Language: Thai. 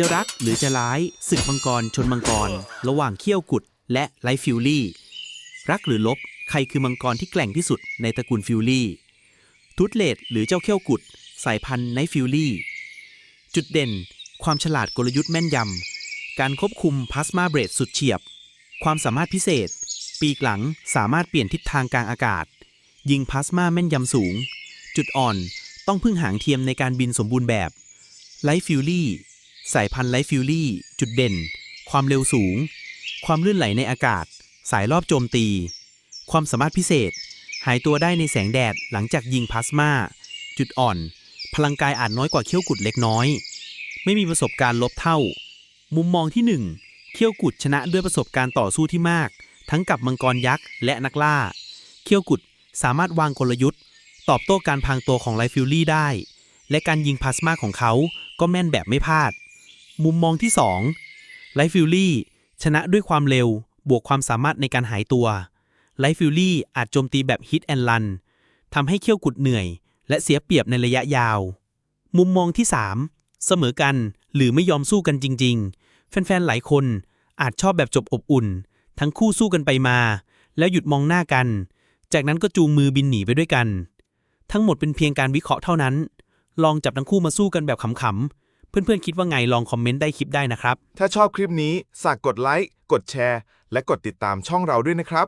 จะรักหรือจะร้ายศึกมังกรชนมังกร ระหว่างเขี้ยวกุดและไลฟ์ฟิลลี่ รักหรือลบใครคือมังกรที่แกร่งที่สุดในตระกูลฟิลลี่ทูตเลดหรือเจ้าเขี้ยวกุด สายพันธุ์ไนฟิลลี่ จุดเด่น ความฉลาดกลยุทธ์แม่นยำ การควบคุมพลาสมาเบรดสุดเฉียบ ความสามารถพิเศษ ปีกหลังสามารถเปลี่ยนทิศทางกลางอากาศ ยิงพลาสมาแม่นยำสูง จุดอ่อนต้องพึ่งหางเทียมในการบินสมบูรณ์แบบไลฟ์ฟิลลี่ สายพันธุ์ไลฟ์ฟิลลี่ จุดเด่น ความเร็วสูง ความลื่นไหลในอากาศ สายรอบโจมตี ความสามารถพิเศษ หายตัวได้ในแสงแดดหลังจากยิงพลาสมา จุดอ่อน พลังกายอาจน้อยกว่าเขี้ยวกุดเล็กน้อย ไม่มีประสบการณ์ลบเท่า มุมมองที่หนึ่งเขี้ยวกุดชนะด้วยประสบการณ์ต่อสู้ที่มาก ทั้งกับมังกรยักษ์และนักล่า เขี้ยวกุดสามารถวางกลยุทธ์ ตอบโต้การพรางตัวของไลฟิลลี่ได้ และการยิงพลาสมาของเขาก็แม่นแบบไม่พลาด มุมมองที่2ไลฟ์ฟิลลี่ชนะด้วยความเร็ว บวกความสามารถในการหายตัวไลฟิลลี่อาจโจมตีแบบฮิตแอนด์ลันทำให้เขี้ยวกุดเหนื่อย และเสียเปรียบในระยะยาว มุมมองที่ 3 เสมอกันหรือไม่ยอมสู้กันจริง ๆ แฟนๆ หลายคนอาจชอบแบบจบอบอุ่น ทั้งคู่สู้กันไปมา แล้วหยุดมองหน้ากัน จากนั้นก็จูงมือบินหนีไปด้วยกัน ทั้งหมดเป็นเพียงการวิเคราะห์เท่านั้น ลองจับทั้งคู่มาสู้กันแบบขำๆ เพื่อนๆคิดว่าไงลองคอมเมนต์ได้คลิปได้นะครับ ถ้าชอบคลิปนี้ฝากกดไลค์ กดแชร์ และกดติดตามช่องเราด้วยนะครับ